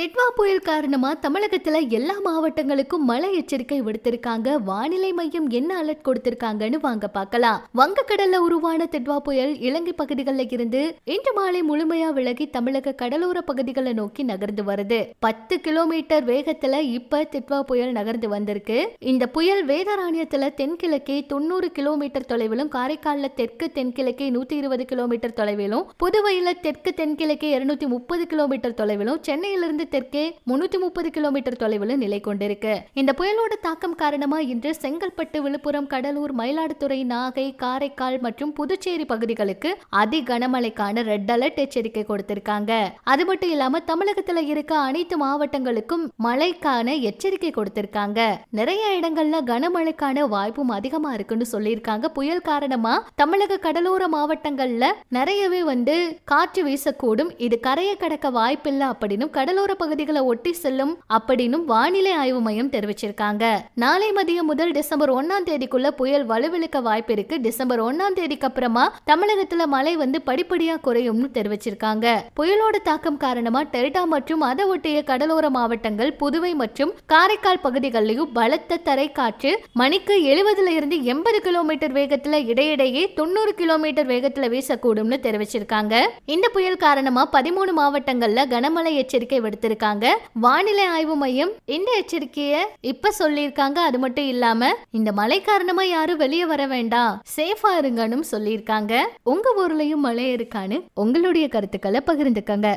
டெட்வா புயல் காரணமா தமிழகத்துல எல்லா மாவட்டங்களுக்கும் மழை எச்சரிக்கை விடுத்திருக்காங்க. வானிலை மையம் என்ன அலர்ட் கொடுத்திருக்காங்கன்னு வாங்க பார்க்கலாம். வங்கக்கடல்ல உருவான டெட்வா புயல் இலங்கை பகுதிகளில் இருந்து இன்று மாலை முழுமையா விலகி தமிழக கடலோர பகுதிகளை நோக்கி நகர்ந்து வருது. பத்து கிலோமீட்டர் வேகத்துல இப்ப டெட்வா புயல் நகர்ந்து வந்திருக்கு. இந்த புயல் வேதராணியத்துல தென்கிழக்கே தொண்ணூறு கிலோமீட்டர் தொலைவிலும் காரைக்கால்ல தெற்கு தென்கிழக்கே நூத்தி இருபது கிலோமீட்டர் தொலைவிலும் புதுவையில தெற்கு தென்கிழக்கே இருநூத்தி முப்பது கிலோமீட்டர் தொலைவிலும் சென்னையிலிருந்து தெற்கே முன்னூத்தி முப்பது கிலோமீட்டர் தொலைவில் நிலை கொண்டிருக்கு. இந்த புயலோட தாக்கம் காரணமா இன்று செங்கல்பட்டு விழுப்புரம் கடலூர் மயிலாடுதுறை நாகை காரைக்கால் மற்றும் புதுச்சேரி பகுதிகளுக்கு அதி கனமழைக்கான ரெட் அலர்ட் எச்சரிக்கை கொடுத்திருக்காங்க. அது மட்டும் இல்லாம தமிழகத்துல இருக்க அனைத்து மாவட்டங்களுக்கும் மழைக்கான எச்சரிக்கை கொடுத்திருக்காங்க. நிறைய இடங்கள்ல கனமழைக்கான வாய்ப்பும் அதிகமா இருக்குன்னு சொல்லியிருக்காங்க. புயல் காரணமா தமிழக கடலோர மாவட்டங்கள்ல நிறையவே வந்து காற்று வீசக்கூடும். இது கரையை கடக்க வாய்ப்பில்லை அப்படின்னும் கடலோர பகுதிகளை ஒட்டி செல்லும் அப்படின்னும் வானிலை ஆய்வு மையம் தெரிவிச்சிருக்காங்க. நாளை மதியம் முதல் டிசம்பர் ஒன்னாம் தேதிக்குள்ள புயல் வலுவிழுக்க வாய்ப்பு இருக்கு. டிசம்பர் ஒன்னாம் தேதிக்கு அப்புறமா தமிழகத்துல மழை வந்து படிப்படியா குறையும்னு தெரிவிச்சிருக்காங்க. புயலோட தாக்கம் காரணமா டெல்டா மற்றும் அதை ஒட்டிய கடலோர மாவட்டங்கள் புதுவை மற்றும் காரைக்கால் பகுதிகளிலும் பலத்த தரை காற்று மணிக்கு எழுபதுல இருந்து எண்பது கிலோமீட்டர் வேகத்துல இடையிடையே தொண்ணூறு கிலோமீட்டர் வேகத்துல வீசக்கூடும்னு தெரிவிச்சிருக்காங்க. இந்த புயல் காரணமா பதிமூணு மாவட்டங்கள்ல கனமழை எச்சரிக்கை விடுத்திருக்காங்க வானிலை ஆய்வு மையம் இந்த எச்சரிக்கையை இப்ப சொல்லியிருக்காங்க? அது மட்டும் இல்லாம இந்த மழை காரணமா யாரும் வெளியே வர வேண்டாம். சேஃபா இருங்கன்னு சொல்லியிருக்காங்க. உங்க ஊர்லயும் மழை இருக்கான்னு உங்களுடைய கருத்துக்களை பகிர்ந்துக்கங்க.